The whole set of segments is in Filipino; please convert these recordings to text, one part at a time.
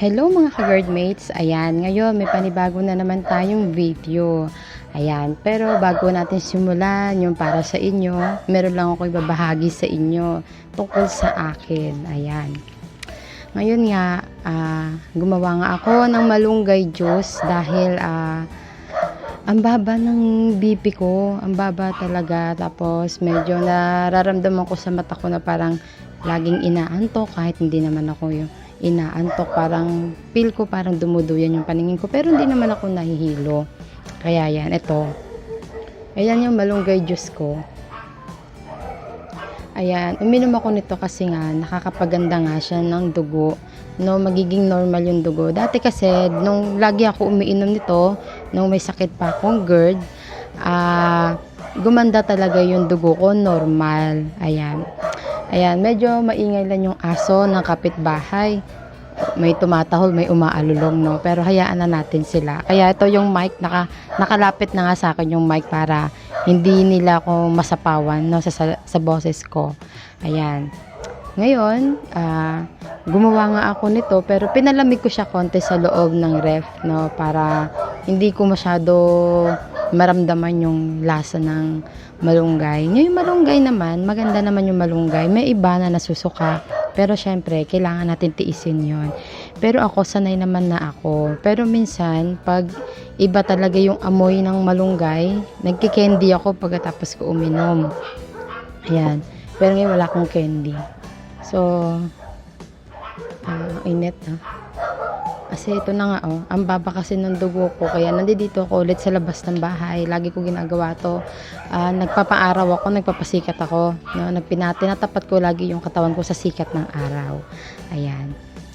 Hello mga ka-guardmates, ayan, ngayon may panibago na naman tayong video. Ayan, pero bago natin simulan yung para sa inyo, meron lang ako ibabahagi sa inyo tungkol sa akin. Ayan. Ngayon nga, ah, gumawa nga ako ng malunggay juice dahil ah, ang baba ng BP ko, ang baba talaga. Tapos medyo nararamdaman ko sa mata ko na parang laging inaantok kahit hindi naman ako yung inaantok. Parang feel ko parang dumuduyan yung paningin ko. Pero hindi naman ako nahihilo. Kaya yan, ito. Ayan yung malunggay juice ko. Ayan, uminom ako nito kasi nga nakakapaganda nga siya ng dugo. No, magiging normal yung dugo. Dati kasi nung lagi ako umiinom nito, nung may sakit pa akong GERD, ah gumanda talaga yung dugo ko, normal. Ayan. Ayan, medyo maingay lang yung aso ng kapitbahay. May tumatahol, may umaalulong, no? Pero hayaan na natin sila. Kaya ito yung mic, naka, nakalapit na nga sa akin yung mic para hindi nila ako masapawan, no? Sa, sa, sa boses ko. Ayan. Ngayon, ah, gumawa nga ako nito, pero pinalamig ko siya konti sa loob ng ref, no? Para hindi ko masyado maramdaman yung lasa ng malunggay. Ngayon malunggay naman, maganda naman yung malunggay. May iba na nasusuka. Pero syempre, kailangan natin tiisin yon. Pero ako, sanay naman na ako. Pero minsan, pag iba talaga yung amoy ng malunggay, nagki-candy ako pagkatapos ko uminom. Ayan. Pero ngayon wala akong candy. So, ah, init na. Kasi ito na nga oh, ang baba kasi ng dugo ko kaya nandito ako ulit sa labas ng bahay. Lagi ko ginagawa to. Ah, nagpapaaraw ako, nagpapasikat ako, no? Nagpinati natapat ko lagi yung katawan ko sa sikat ng araw. Ayan.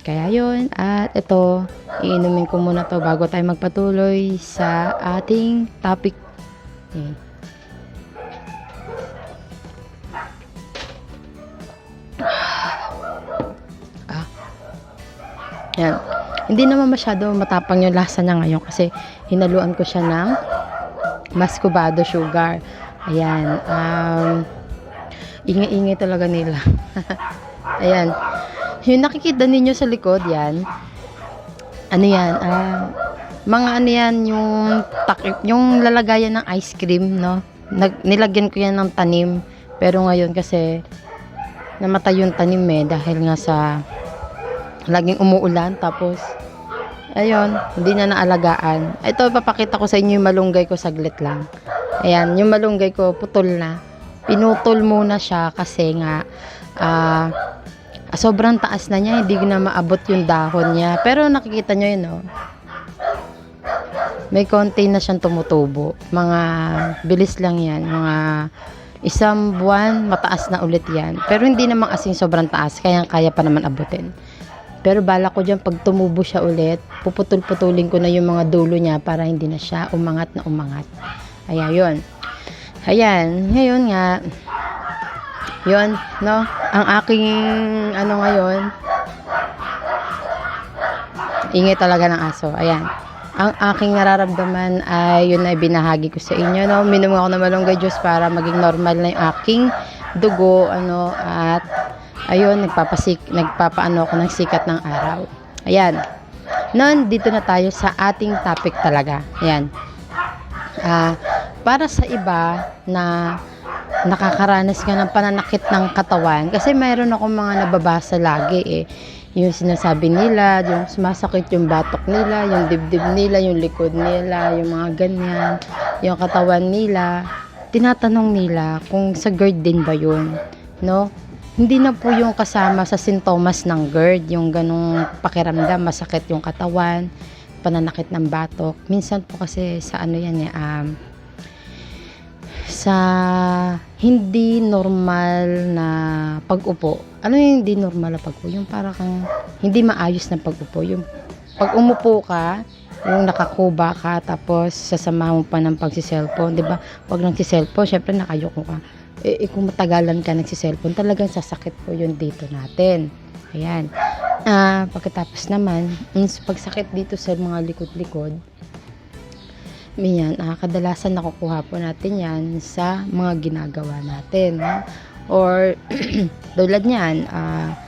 Kaya yun, at ito, iinumin ko muna to bago tayo magpatuloy sa ating topic. Ayan. Ah. Yan. Hindi naman masyado matapang yung lasa niya ngayon kasi hinaluan ko siya ng mascubado sugar. Ayan. Um, ingay-ingay talaga nila. Ayan. Yung nakikita ninyo sa likod, yan. Ano yan? Ah, mga ano yan, yung, takip, yung lalagayan ng ice cream, no? Nag, nilagyan ko yan ng tanim. Pero ngayon kasi namatay yung tanim eh dahil nga sa laging umuulan tapos ayun, hindi na naalagaan. Ito papakita ko sa inyo yung malunggay ko saglit lang. Ayan, yung malunggay ko putol na. Pinutol muna siya kasi nga ah sobrang taas na niya, hindi na maabot yung dahon niya. Pero nakikita nyo yun, oh. May konti na siyang tumutubo. Mga bilis lang yan. Mga isang buwan, mataas na ulit yan. Pero hindi naman asing sobrang taas, kaya kaya pa naman abutin. Pero bala ko dyan, pag tumubo siya ulit, puputol-putulin ko na yung mga dulo niya para hindi na siya umangat na umangat. Ayan, yun. Ayan, ngayon nga, yun, no? Ang aking, ano ngayon, ingay talaga ng aso. Ayan. Ang aking nararamdaman ay yun ay binahagi ko sa inyo, no? Minum ako ng malunggay juice para maging normal na yung aking dugo, ano, at ayun, nagpapasik, nagpapaano ako ng sikat ng araw. Ayan. Noon, dito na tayo sa ating topic talaga. Ayan. Ah, para sa iba na nakakaranas ka ng pananakit ng katawan, kasi mayroon akong mga nababasa lagi eh. Yung sinasabi nila, yung sumasakit yung batok nila, yung dibdib nila, yung likod nila, yung mga ganyan, yung katawan nila. Tinatanong nila kung sa GERD din ba yun, no? Hindi na po yung kasama sa sintomas ng GERD, yung ganong pakiramdam, masakit yung katawan, pananakit ng batok. Minsan po kasi sa ano yan eh, um, sa hindi normal na pag-upo. Ano yung hindi normal na pag-upo? Yung para kang hindi maayos na pag-upo. Yung pag umupo ka, yung nakakuba ka, tapos sasama mo pa ng pagsiselfone, di ba? Pag nagsiselfone, syempre nakayoko ka. Eh, eh, kung matagalan ka nagsiselfone, talagang sasakit po yun dito natin. Ayan. Ah, pagkatapos naman, yung pagsakit dito sa mga likod-likod, yan, ah, kadalasan nakukuha po natin yan sa mga ginagawa natin. No? Or, tulad niyan, ah,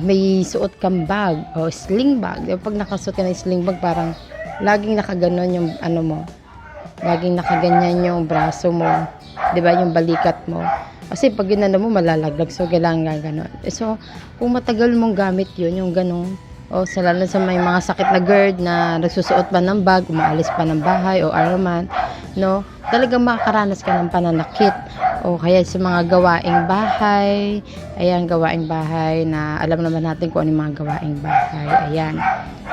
may suot kang bag o sling bag. Di ba, Pag nakasuot ka ng sling bag, parang laging nakaganon yung ano mo. Laging nakaganyan yung braso mo. Di ba? Yung balikat mo. Kasi pag ginano mo, malalaglag. So, kailangan ganon. Eh, So, kung matagal mong gamit yun, yung ganong, o sa lalo sa may mga sakit na GERD na nagsusuot pa ng bag, umaalis pa ng bahay o araman, no? Talagang makakaranas ka ng pananakit. O kaya sa mga gawaing bahay, ayan, gawaing bahay na alam naman natin kung ano yung mga gawaing bahay. Ayan.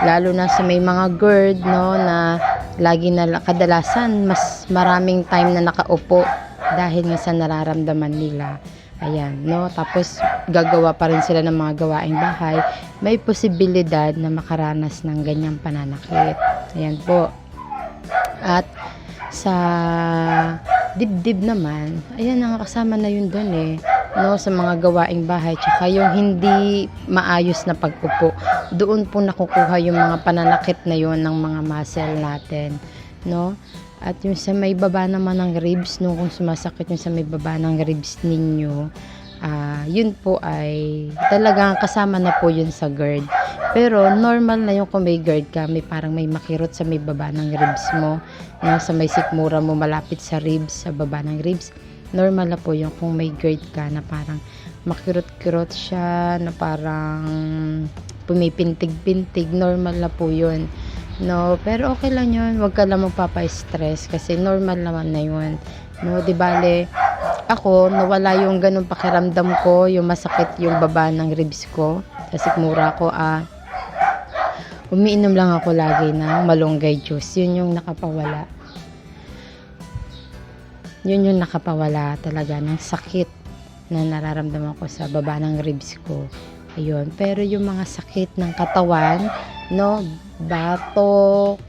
Lalo na sa may mga GERD, no, na lagi na kadalasan mas maraming time na nakaupo dahil nga sa nararamdaman nila. Ayan, no? Tapos, gagawa pa rin sila ng mga gawaing bahay. May posibilidad na makaranas ng ganyang pananakit. Ayan po. At, sa dibdib naman, ayan, nakakasama na yun doon eh. No, sa mga gawaing bahay. Tsaka yung hindi maayos na pag-upo. Doon po nakukuha yung mga pananakit na yun ng mga muscle natin. No? At yung sa may baba naman ng ribs, no, kung sumasakit yung sa may baba ng ribs ninyo, ah yun po ay talagang kasama na po yun sa GERD. Pero normal na yung kung may GERD ka, may parang may makirot sa may baba ng ribs mo, no, sa may sikmura mo malapit sa ribs, sa baba ng ribs. Normal na po yung kung may GERD ka na parang makirot-kirot siya, na parang pumipintig-pintig, normal na po yun. No, pero okay lang yun. Huwag ka lang magpapa-stress kasi normal naman na yun. No, di bale, ako, nawala yung ganun pakiramdam ko, yung masakit yung baba ng ribs ko. Sa sikmura ko, ah, umiinom lang ako lagi ng malunggay juice. Yun yung nakapawala. Yun yung nakapawala talaga ng sakit na nararamdaman ko sa baba ng ribs ko. Ayun. Pero yung mga sakit ng katawan, no, batok,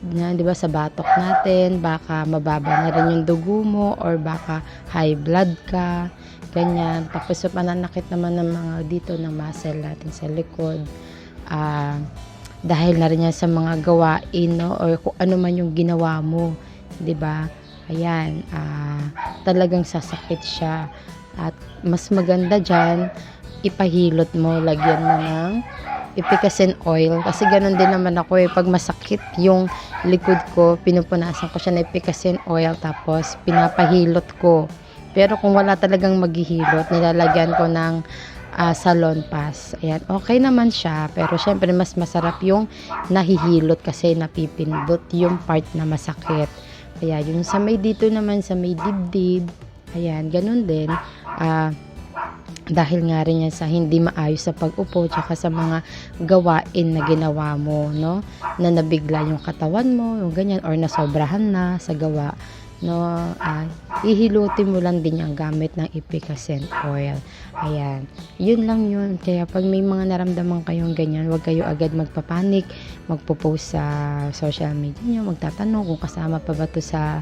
na, di ba sa batok natin, baka mababa na rin yung dugo mo or baka high blood ka, ganyan. Tapos sa pananakit naman ng mga dito ng muscle natin sa likod, ah, dahil na rin yan sa mga gawain, no, or kung ano man yung ginawa mo, di ba? Ayan, ah, talagang sasakit siya. At mas maganda dyan, ipahilot mo, lagyan mo ng ipikasin oil. Kasi ganun din naman ako eh. Pag masakit yung likod ko, pinupunasan ko siya na ipikasin oil tapos pinapahilot ko. Pero kung wala talagang maghihilot, nilalagyan ko ng ah, salon pass. Ayan, okay naman siya. Pero syempre mas masarap yung nahihilot kasi napipindot yung part na masakit. Kaya yung sa may dito naman sa may dibdib, ayan, ganun din. Ah, dahil nga rin yan sa hindi maayos sa pag-upo tsaka sa mga gawain na ginawa mo, no? Na nabigla yung katawan mo, yung ganyan, or nasobrahan na sa gawa, no? Ah, ihilutin mo lang din yung gamit ng ipikasen oil. Ayan. Yun lang yun. Kaya pag may mga naramdaman kayong ganyan, huwag kayo agad magpapanik, magpo-post sa social media nyo, magtatanong kung kasama pa ba to sa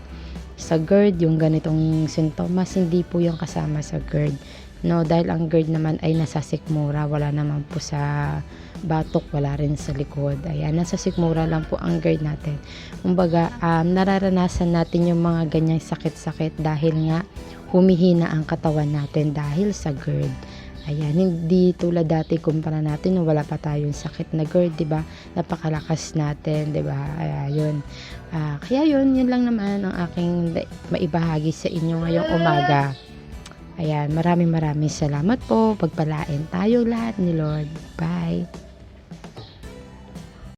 sa GERD, yung ganitong sintomas, hindi po yung kasama sa GERD. No, dahil ang GERD naman ay nasa sikmura, wala naman po sa batok, wala rin sa likod. Ayan, nasa sikmura lang po ang GERD natin. Kumbaga, um, nararanasan natin yung mga ganyang sakit-sakit dahil nga humihina ang katawan natin dahil sa GERD. Ayan, hindi tulad dati kumpara natin nung wala pa tayong sakit na GERD, 'di ba? Napakalakas natin, 'di ba? Ayun. Ah, kaya yun, yun lang naman ang aking maibahagi sa inyo ngayong umaga. Ayan, maraming maraming salamat po. Pagpalain tayo lahat ni Lord. Bye.